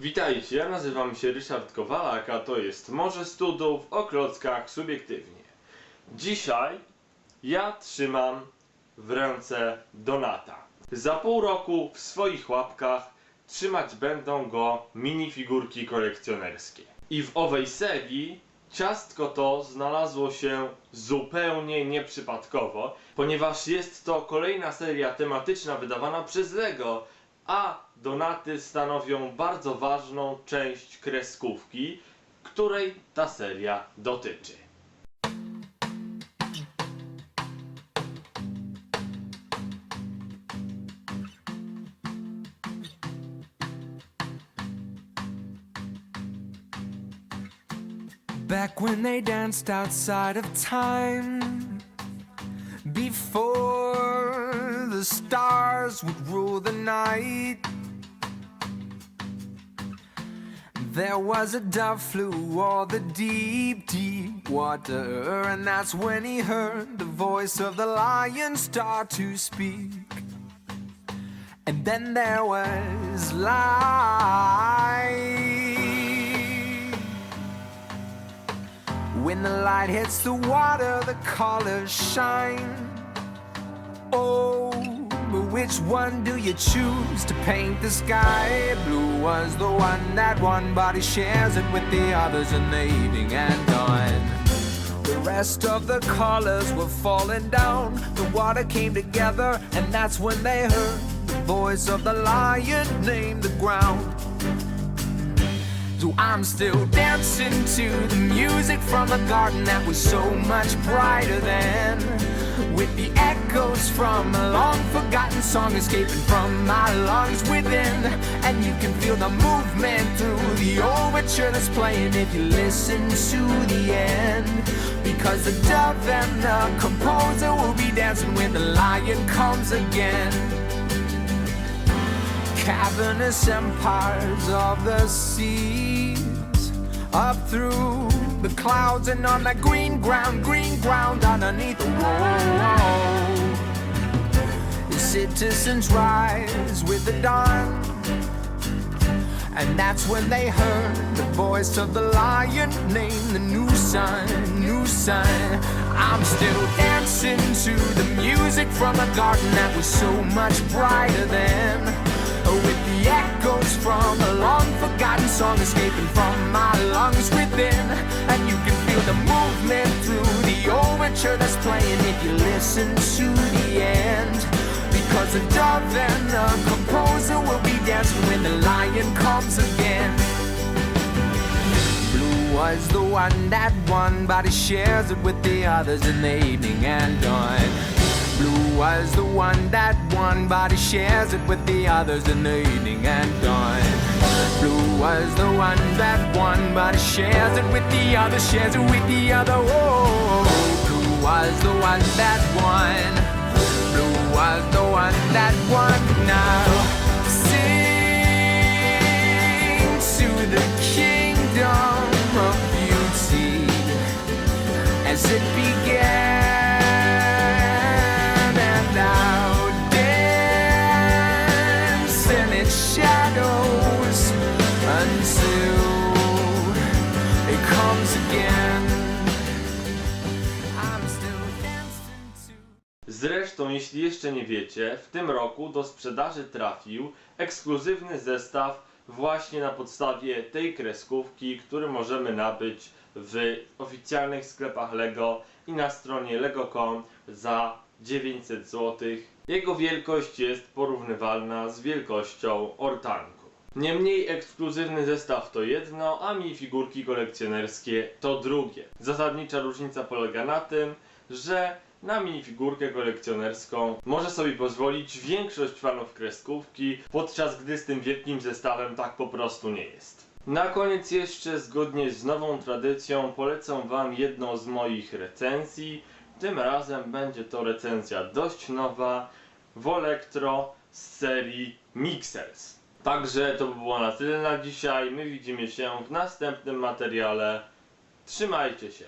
Witajcie, ja nazywam się Ryszard Kowalak, a to jest Morze Studów o klockach subiektywnie. Dzisiaj ja trzymam w ręce Donata. Za pół roku w swoich łapkach trzymać będą go minifigurki kolekcjonerskie. I w owej serii ciastko to znalazło się zupełnie nieprzypadkowo, ponieważ jest to kolejna seria tematyczna wydawana przez LEGO, a donaty stanowią bardzo ważną część kreskówki, której ta seria dotyczy. Back when they danced outside of time. Before the stars would rule the night. There was a dove flew o'er the deep, deep water, and that's when he heard the voice of the lion start to speak. And then there was light. When the light hits the water, the colors shine. Oh, which one do you choose to paint the sky? Blue was the one that one body shares it with the others in the evening and dawn. The rest of the colors were falling down. The water came together, and that's when they heard the voice of the lion name the ground. I'm still dancing to the music from a garden that was so much brighter then. With the echoes from a long forgotten song escaping from my lungs within. And you can feel the movement through the overture that's playing if you listen to the end. Because the dove and the composer will be dancing when the lion comes again cavernous empires of the seas up through the clouds and on that green ground green ground underneath the wall the citizens rise with the dawn and that's when they heard the voice of the lion name the new sun new sun. I'm still dancing to the music from a garden that was so much brighter the echoes from a long forgotten song escaping from my lungs within. And you can feel the movement through the overture that's playing if you listen to the end. Because the dove and the composer will be dancing when the lion comes again. Blue was the one that one body shares it with the others in the evening and dawn. Blue was the one that one body shares it with the others in the evening and dawn. Blue was the one that one body shares it with the other, shares it with the other. Oh, blue was the one that one. Blue was the one that one. Now sing to the kingdom of beauty as it began Zresztą, jeśli jeszcze nie wiecie, w tym roku do sprzedaży trafił ekskluzywny zestaw właśnie na podstawie tej kreskówki, który możemy nabyć w oficjalnych sklepach LEGO i na stronie lego.com za 900 zł. Jego wielkość jest porównywalna z wielkością ortanku. Niemniej ekskluzywny zestaw to jedno, a minifigurki kolekcjonerskie to drugie. Zasadnicza różnica polega na tym, że na minifigurkę kolekcjonerską może sobie pozwolić większość fanów kreskówki, podczas gdy z tym wielkim zestawem tak po prostu nie jest. Na koniec jeszcze zgodnie z nową tradycją polecam Wam jedną z moich recenzji. Tym razem będzie to recenzja dość nowa w Elektro z serii Mixers. Także to by było na tyle na dzisiaj. My widzimy się w następnym materiale. Trzymajcie się.